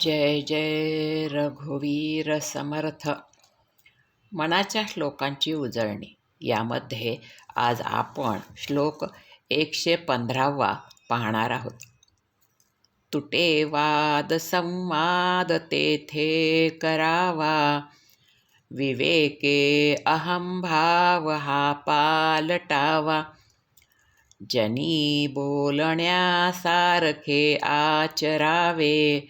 जय जय रघुवीर समर्थ. मनाच्या श्लोकांची उजळणी. यामध्ये आज आपण श्लोक एकशे पंधरावा पाहणार आहोत. तुटे वाद संवाद तेथे करावा. विवेके अहंभाव हा पालटावा. जनी बोलण्यासारखे आचरावे.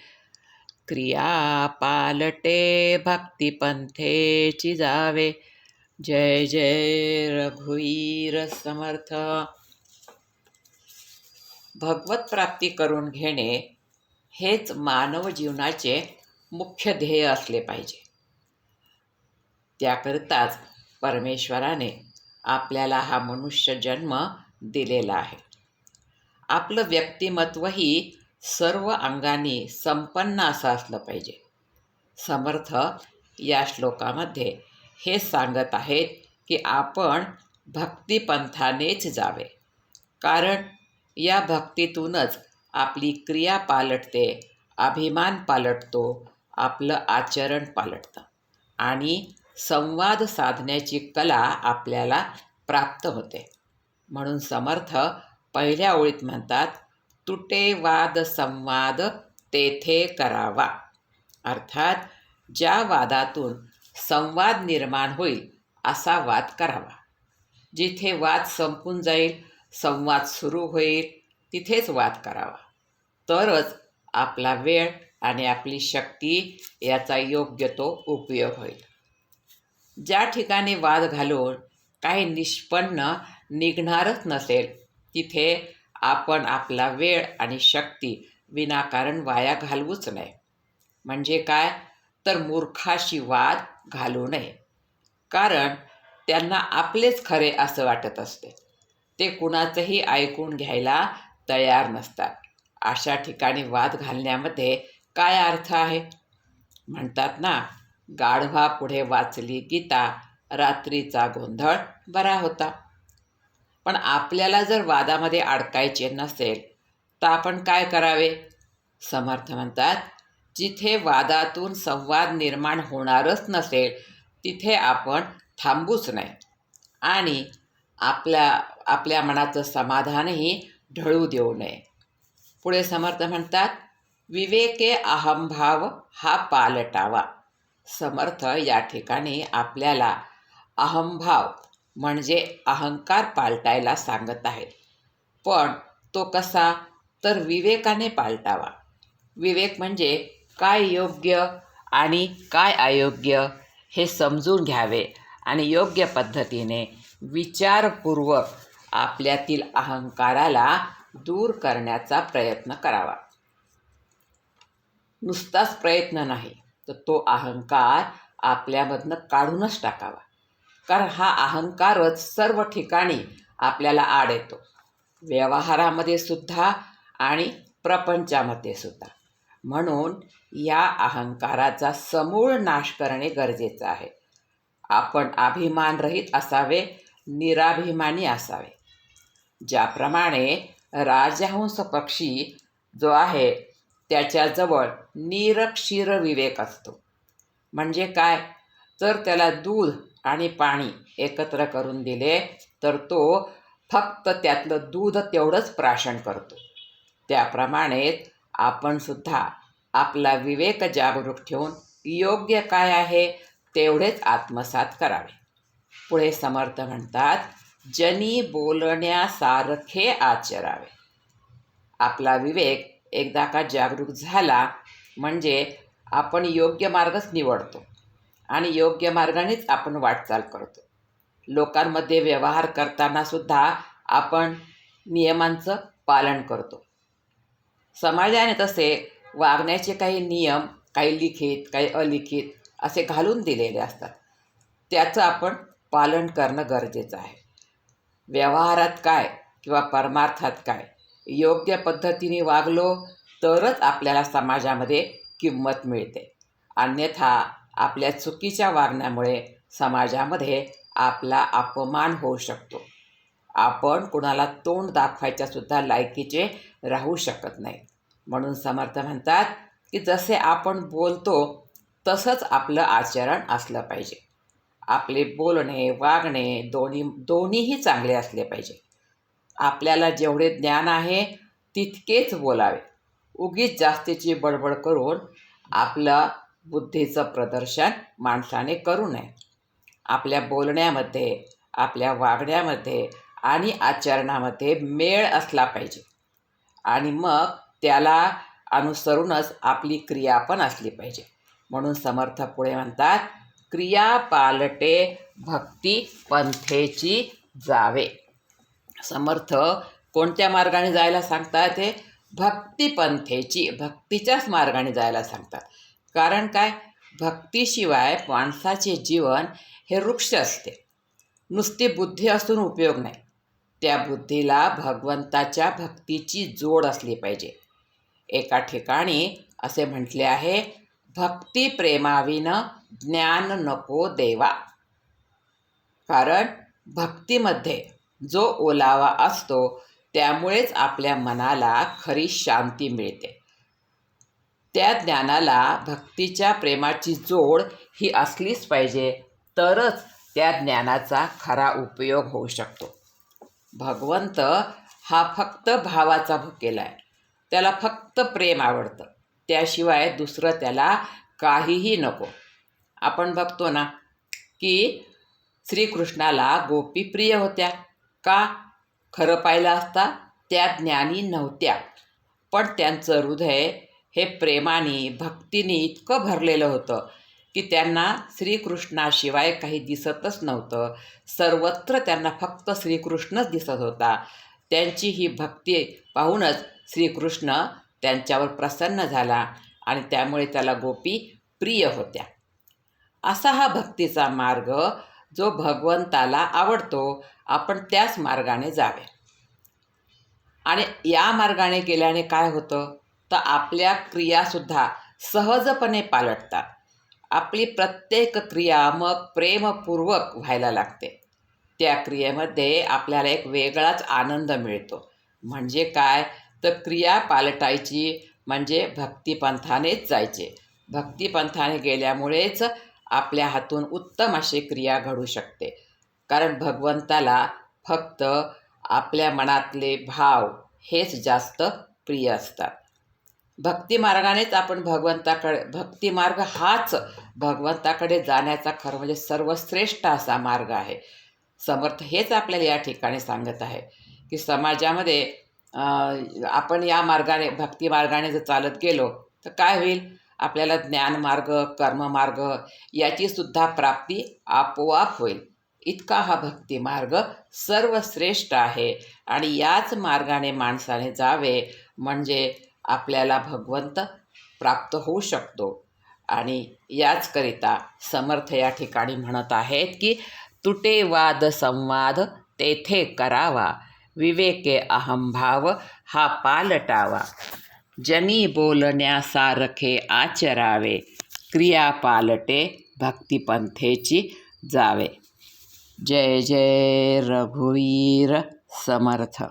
क्रिया पालटे भक्तिपंथेची जावे जय जय रघुवीर समर्थ भगवत प्राप्ती करून घेणे हेच मानव जीवनाचे मुख्य ध्येय असले पाहिजे. त्याकरिताच परमेश्वराने आपल्याला हा मनुष्य जन्म दिलेला आहे. आपलं व्यक्तिमत्वही सर्व अंगाने संपन्न असं असलं पाहिजे. समर्थ या श्लोकामध्ये हे सांगत आहेत की आपण भक्तिपंथानेच जावे. कारण या भक्तीतूनच आपली क्रिया पालटते अभिमान पालटतो आपलं आचरण पालटतं आणि संवाद साधण्याची कला आपल्याला प्राप्त होते. म्हणून समर्थ पहिल्या ओळीत म्हणतात तुटे वाद संवाद तेथे करावा. अर्थात ज्या वादातून संवाद निर्माण होईल असा वाद करावा. जिथे वाद संपून जाईल संवाद सुरू होईल तिथेच वाद करावा. तरच आपला वेळ आणि आपली शक्ती याचा योग्य तो उपयोग होईल. ज्या ठिकाणी वाद घालून काही निष्पन्न निघणारच नसेल तिथे आपण आपला वेळ आणि शक्ती विनाकारण वाया घालवूच नये. म्हणजे काय? तर मूर्खाशी वाद घालू नये. कारण त्यांना आपलेच खरे असं वाटत असते. ते कुणाचंही ऐकून घ्यायला तयार नसतात. अशा ठिकाणी वाद घालण्यामध्ये काय अर्थ आहे? म्हणतात ना गाढवा पुढे वाचली गीता रात्रीचा गोंधळ बरा होता. पण आपल्याला जर वादामध्ये अडकायचे नसेल तर आपण काय करावे? समर्थ म्हणतात जिथे वादातून संवाद निर्माण होणारच नसेल तिथे आपण थांबूच नाही. आणि आपल्या आपल्या मनाचं समाधानही ढळू देऊ नये. पुढे समर्थ म्हणतात विवेके अहंभाव हा पालटावा. समर्थ या ठिकाणी आपल्याला अहंभाव म्हणजे अहंकार पालटायला सांगत आहे. पण तो कसा? तर विवेकाने पालटावा. विवेक म्हणजे काय योग्य आणि काय अयोग्य हे समजून घ्यावे आणि योग्य पद्धतीने विचारपूर्वक आपल्यातील अहंकाराला दूर करण्याचा प्रयत्न करावा. नुसताच प्रयत्न नाही तर तो अहंकार आपल्यामधनं काढूनच टाकावा. कारण हा अहंकारच सर्व ठिकाणी आपल्याला आड येतो. व्यवहारामध्ये सुद्धा आणि प्रपंचामध्ये सुद्धा. म्हणून या अहंकाराचा समूळ नाश करणे गरजेचं आहे. आपण अभिमानरहित असावे निराभिमानी असावे. ज्याप्रमाणे राजहंस पक्षी जो आहे त्याच्याजवळ निरक्षीर विवेक असतो. म्हणजे काय? तर त्याला दूध आणि पाणी एकत्र करून दिले तर तो फक्त त्यातलं दूध तेवढंच प्राशन करतो. त्याप्रमाणेच आपण सुद्धा आपला विवेक जागरूक ठेवून योग्य काय आहे तेवढेच आत्मसात करावे. पुढे समर्थ म्हणतात जनी बोलण्यासारखे आचरावे. आपला विवेक एकदा का जागरूक झाला म्हणजे आपण योग्य मार्गच निवडतो. आणि योग्य मार्गानेच आपण वाटचाल करतो. लोकांमध्ये व्यवहार करताना सुद्धा आपण नियमांचं पालन करतो. समाजाने तसे वागण्याचे काही नियम काही लिखित काही अलिखित असे घालून दिलेले असतात. त्याचं आपण पालन करणं गरजेचं आहे. व्यवहारात काय किंवा परमार्थात काय योग्य पद्धतीने वागलो तरच आपल्याला समाजामध्ये किंमत मिळते. अन्यथा आपल्या चुकीच्या वागण्यामुळे समाजामध्ये आपला अपमान होऊ शकतो. आपण कुणाला तोंड दाखवायच्यासुद्धा लायकीचे राहू शकत नाही. म्हणून समर्थ म्हणतात की जसे आपण बोलतो तसंच आपलं आचरण असलं पाहिजे. आपले बोलणे वागणे दोन्ही दोन्हीही चांगले असले पाहिजे. आपल्याला जेवढे ज्ञान आहे तितकेच बोलावे. उगीच जास्तीची बडबड करून आपलं बुद्धीचं प्रदर्शन माणसाने करू नये. आपल्या बोलण्यामध्ये आपल्या वागण्यामध्ये आणि आचरणामध्ये मेळ असला पाहिजे. आणि मग त्याला अनुसरूनच आपली क्रिया पण असली पाहिजे. म्हणून समर्थ पुढे म्हणतात क्रिया पालटे भक्ती पंथेची जावे. समर्थ कोणत्या मार्गाने जायला सांगतात हे? भक्तिपंथेची भक्तीच्याच मार्गाने जायला सांगतात. कारण काय? भक्तीशिवाय माणसाचे जीवन हे वृक्ष असते. नुसती बुद्धी असून उपयोग नाही. त्या बुद्धीला भगवंताच्या भक्तीची जोड असली पाहिजे. एका ठिकाणी असे म्हटले आहे भक्ती प्रेमाविनं ज्ञान नको देवा. कारण भक्तीमध्ये जो ओलावा असतो त्यामुळेच आपल्या मनाला खरी शांती मिळते. त्या ज्ञानाला भक्तीच्या प्रेमाची जोड ही असलीच पाहिजे तरच त्या ज्ञानाचा खरा उपयोग होऊ शकतो. भगवंत हा फक्त भावाचा भुकेला आहे. त्याला फक्त प्रेम आवडतं. त्याशिवाय दुसरं त्याला काहीही नको. आपण बघतो ना की श्रीकृष्णाला गोपी प्रिय होत्या. का? खरं पाहिलं असता त्या ज्ञानी नव्हत्या. पण त्यांचं हृदय हे प्रेमाने भक्तीने इतकं भरलेलं होतं की त्यांना श्रीकृष्णाशिवाय काही दिसतच नव्हतं. सर्वत्र त्यांना फक्त श्रीकृष्णच दिसत होता. त्यांची ही भक्ती पाहूनच श्रीकृष्ण त्यांच्यावर प्रसन्न झाला आणि त्यामुळे त्याला गोपी प्रिय होत्या. असा हा भक्तीचा मार्ग जो भगवंताला आवडतो आपण त्याच मार्गाने जावे. आणि या मार्गाने गेल्याने काय होतं? तर आपल्या क्रियासुद्धा सहजपणे पालटतात. आपली प्रत्येक क्रिया मग प्रेमपूर्वक व्हायला लागते. त्या क्रियेमध्ये आपल्याला एक वेगळाच आनंद मिळतो. म्हणजे काय? तर क्रिया पालटायची म्हणजे भक्तिपंथानेच जायचे. भक्तिपंथाने गेल्यामुळेच आपल्या हातून उत्तम अशी क्रिया घडू शकते. कारण भगवंताला फक्त आपल्या मनातले भाव हेच जास्त प्रिय असतात. भक्तिमार्गानेच आपण भगवंताकडे भक्तिमार्ग हाच भगवंताकडे जाण्याचा खरं म्हणजे सर्वश्रेष्ठ असा मार्ग आहे. समर्थ हेच आपल्याला या ठिकाणी सांगत आहे की समाजामध्ये आपण या मार्गाने भक्तिमार्गाने जर चालत गेलो तर काय होईल? आपल्याला ज्ञानमार्ग कर्ममार्ग याचीसुद्धा प्राप्ती आपोआप होईल. इतका हा भक्तिमार्ग सर्वश्रेष्ठ आहे. आणि याच मार्गाने माणसाने जावे म्हणजे आपल्याला भगवंत प्राप्त होऊ शकतो. आणि याचकरिता समर्थ या ठिकाणी म्हणत आहेत की तुटे वाद संवाद तेथे करावा. विवेके अहंभाव हा पालटावा. जनी बोलण्यासारखे आचरावे. क्रिया पालटे भक्तिपंथेची जावे. जय जय रघुवीर समर्थ.